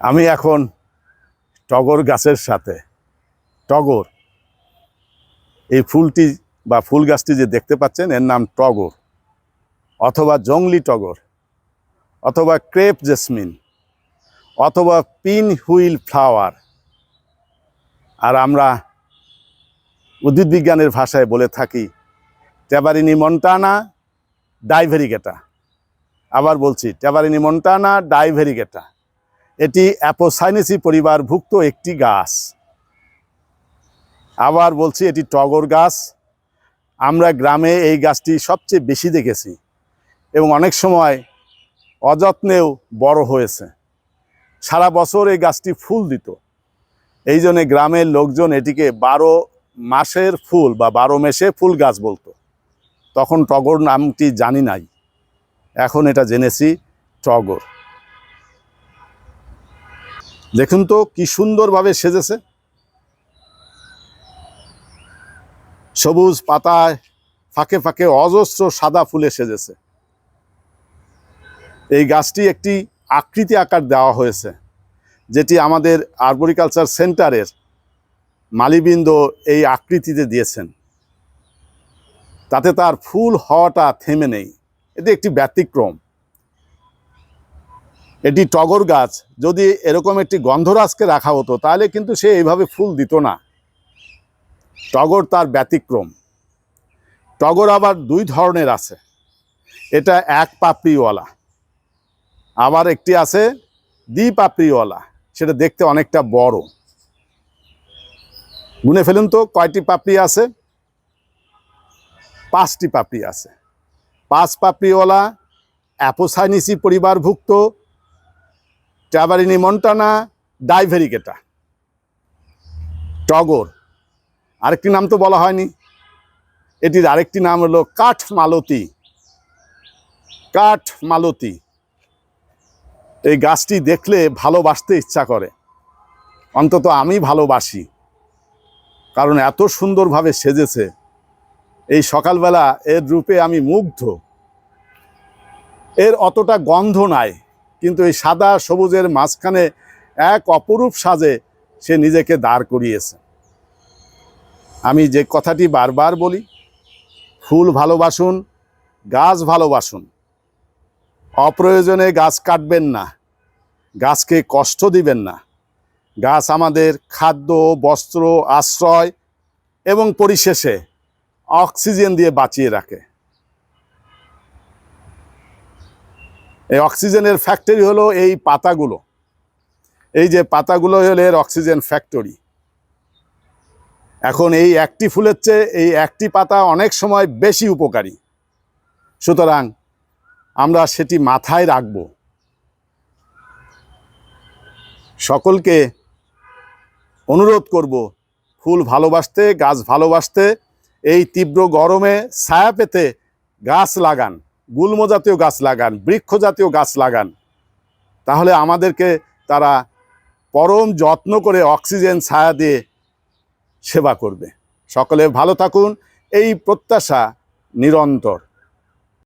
আমি এখন টগর গাছের সাথে, টগর, এই ফুলটি বা ফুল গাছটি যে দেখতে পাচ্ছেন, এর নাম টগর, অথবা জংলি টগর, অথবা ক্রেপ জেসমিন, অথবা পিন হুইল ফ্লাওয়ার। আর আমরা উদ্ভিদ বিজ্ঞানের ভাষায় বলে থাকি, ট্যাবারিনি মন্টানা, ডাইভেরিগেটা। আবার বলছি, ট্যাবারিনি মন্টানা, ডাইভেরিগেটা। এটি অ্যাপোসাইনেসি পরিবারভুক্ত একটি গাছ। আবার বলছি এটি টগর গাছ। আমরা গ্রামে এই গাছটি সবচেয়ে বেশি দেখেছি এবং অনেক সময় অযত্নেও বড় হয়েছে। সারা বছর এই গাছটি ফুল দিত। এই জন্যে গ্রামের লোকজন এটিকে বারো মাসের ফুল বা বারো মেশে ফুল গাছ বলতো। তখন টগর নামটি জানি নাই। এখন এটা জেনেছি টগর। দেখুন তো কি সুন্দরভাবে সেজেছে। সবুজ পাতায় ফাঁকে ফাঁকে অজস্র সাদা ফুলে সেজেছে। এই গাছটি একটি আকৃতি আকার দেওয়া হয়েছে, যেটি আমাদের আর্বরিকালচার সেন্টারের মালিবৃন্দ এই আকৃতিতে দিয়েছেন। তাতে তার ফুল হওয়াটা থেমে নেই। এটি একটি ব্যতিক্রম। এটি টগর গাছ যদি এরকম একটি গন্ধরাজকে রাখা হতো, তাহলে কিন্তু সে এইভাবে ফুল দিত না। টগর তার ব্যতিক্রম। টগর আবার দুই ধরনের আছে। এটা এক পাপড়িওয়ালা, আবার একটি আছে দ্বি পাপড়িওয়ালা সেটা দেখতে অনেকটা বড়। গুনে ফেলুন তো, কয়টি পাপড়ি আছে? পাঁচটি পাপড়ি আছে। পাঁচ পাপড়িওয়ালা অ্যাপোসাইনিসি পরিবারভুক্ত ট্যাবারিনি মন্টানা ডাইভেরিকেটা টগর আরেকটি নাম তো বলা হয়নি। এটির আরেকটি নাম হলো কাঠ মালতী কাঠ মালতী এই গাছটি দেখলে ভালোবাসতে ইচ্ছা করে। অন্তত আমি ভালোবাসি। কারণ এত সুন্দরভাবে সেজেছে। এই সকালবেলা এর রূপে আমি মুগ্ধ। এর অতটা গন্ধ নাই। কিন্তু এই সাদা সবুজের মাঝখানে এক অপরূপ সাজে সে নিজেকে দাঁড় করিয়েছে। আমি যে কথাটি বারবার বলি, ফুল ভালোবাসুন, গাছ ভালোবাসুন। অপ্রয়োজনে গাছ কাটবেন না, গাছকে কষ্ট দিবেন না। গাছ আমাদের খাদ্য, বস্ত্র, আশ্রয় এবং পরিশেষে অক্সিজেন দিয়ে বাঁচিয়ে রাখে। এই অক্সিজেনের ফ্যাক্টরি হলো এই পাতাগুলো। এই যে পাতাগুলো হলো এর অক্সিজেন ফ্যাক্টরি এখন এই একটি ফুলের চেয়ে এই একটি পাতা অনেক সময় বেশি উপকারী। সুতরাং আমরা সেটি মাথায় রাখব। সকলকে অনুরোধ করব, ফুল ভালোবাসতে, গাছ ভালোবাসতে, এই তীব্র গরমে ছায়া পেতে গাছ লাগান। গুল্ম জাতীয় গাছ লাগান বৃক্ষ জাতীয় গাছ লাগান। তাহলে আমাদেরকে তারা পরম যত্ন করে অক্সিজেন ছায়া দিয়ে সেবা করবে। সকলে ভালো থাকুন। এই প্রত্যাশা নিরন্তর।